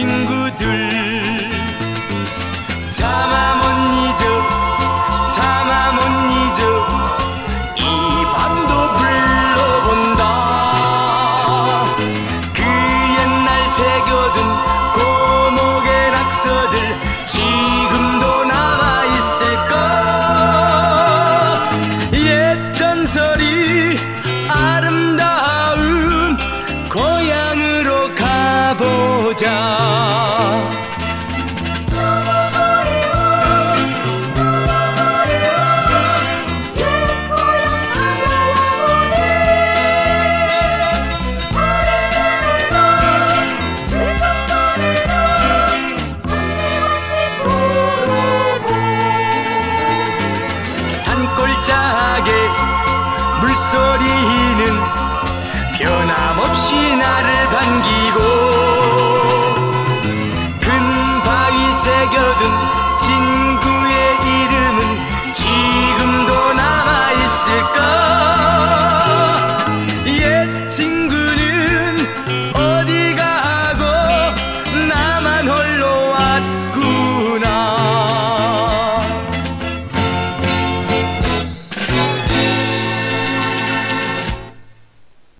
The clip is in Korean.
친구들. 차마 못 잊어 차마 못 잊어 이 밤도 불러본다. 그 옛날 새겨둔 고목의 낙서들 지금도 남아있을까 옛 전설이 물소리는 변함없이 나를 반기고